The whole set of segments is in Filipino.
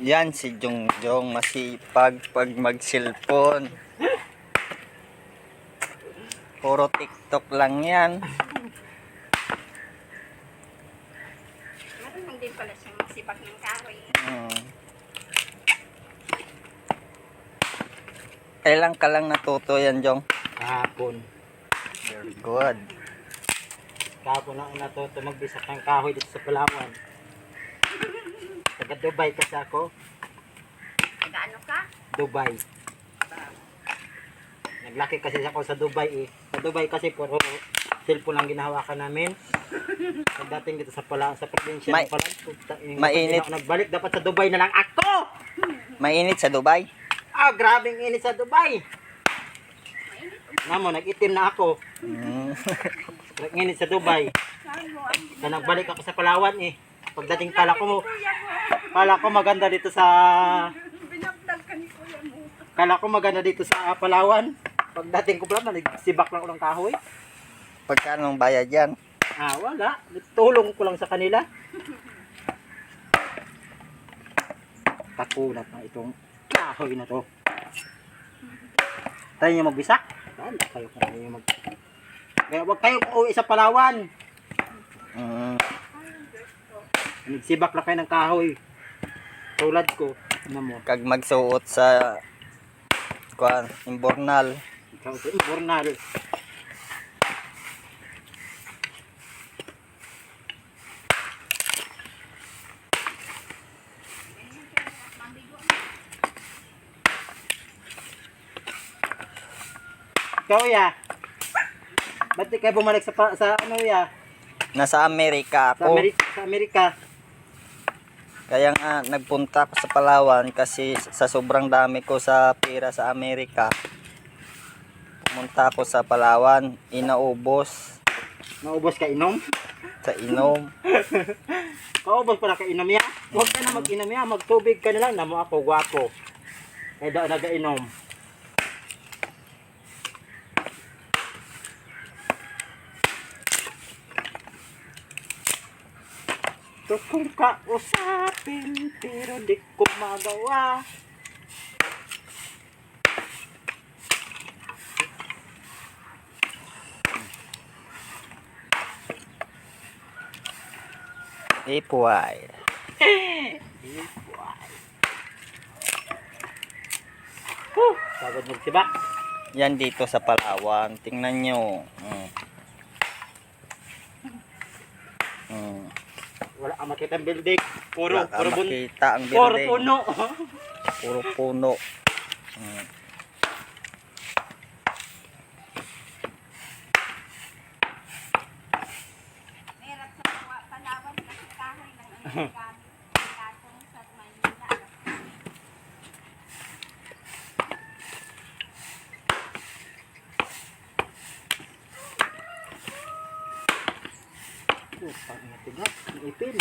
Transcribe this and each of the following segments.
Yan si Jongjong masipag pag mag-cellphone. Puro TikTok lang yan. Marunong din pala siya magsibak ng kahoy. Hmm. Kailan ka lang natuto yan, Jong? Kahapon. Very good. Kahapon na ako natuto magbisak ng kahoy dito sa Palawan. Taga Dubai kasi ako. Nag-ano ka? Dubai. Naglaki kasi ako sa Dubai eh. Sa Dubai kasi puro cellphone lang ginahawakan namin. Pagdating dito sa pala sa probinsya May- yung mainit. ako nagbalik dapat sa Dubai na lang ako. Mainit sa Dubai? Ah, grabing init sa Dubai. Namo, nag-itim na ako. Hmm. Nag-init sa Dubai. Na nagbalik ako sa Palawan eh. Pagdating kala ko kala ko maganda dito sa Binabdag ka ni kuya mo. kala ko maganda dito sa Palawan. Pagdating ko pala, nagsibak lang ako ng kahoy. Pagkano ang bayad yan? Ah, wala. Tulong ko lang sa kanila. Kakulat na itong kahoy na to. Tayo niyo magbisak? Wala kayo kung tayo mag... Kaya huwag kayo uuwi sa Palawan. Hmm. Nagsibak lang kayo ng kahoy. Tulad ko. Ano mo? Kag magsuot sa kuan, imbornal. Sa Bornal. Ikaw ya. Ba't di kayo bumalik sa, sa ano ya? Nasa Amerika Sa, ako. Amerika, sa Amerika. Kaya nga nagpunta ako sa Palawan kasi sa sobrang dami ko sa pera sa Amerika. Pumunta ako sa Palawan, inaubos Naubos ka inom? sa inom. Kaubos pala ka inom ya. Huwag ka na mag-inom ya. Magtubig ka na lang. Namo ako, gwapo. Eh, daw nag-inom. Tukong ka usapin, pero di ko magawa. Ipuay. Huh, Pagod magsibak. Yan dito sa Palawan. Tingnan nyo. Mm. Mm. Wala ka makita building. Puro, Wala puro, bun, makita ang puro building. puno. Puro puno. Mm. Oh, parang natigas. Ang ipin.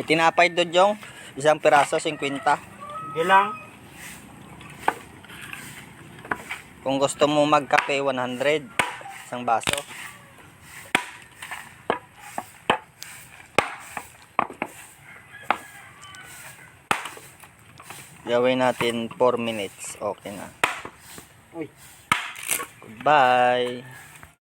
May tinapay doon, Jong. Isang piraso, 50. Sige lang. Kung gusto mo magkape, 100. Isang baso. Gawin natin 4 minutes. Okay na. Uy. Goodbye.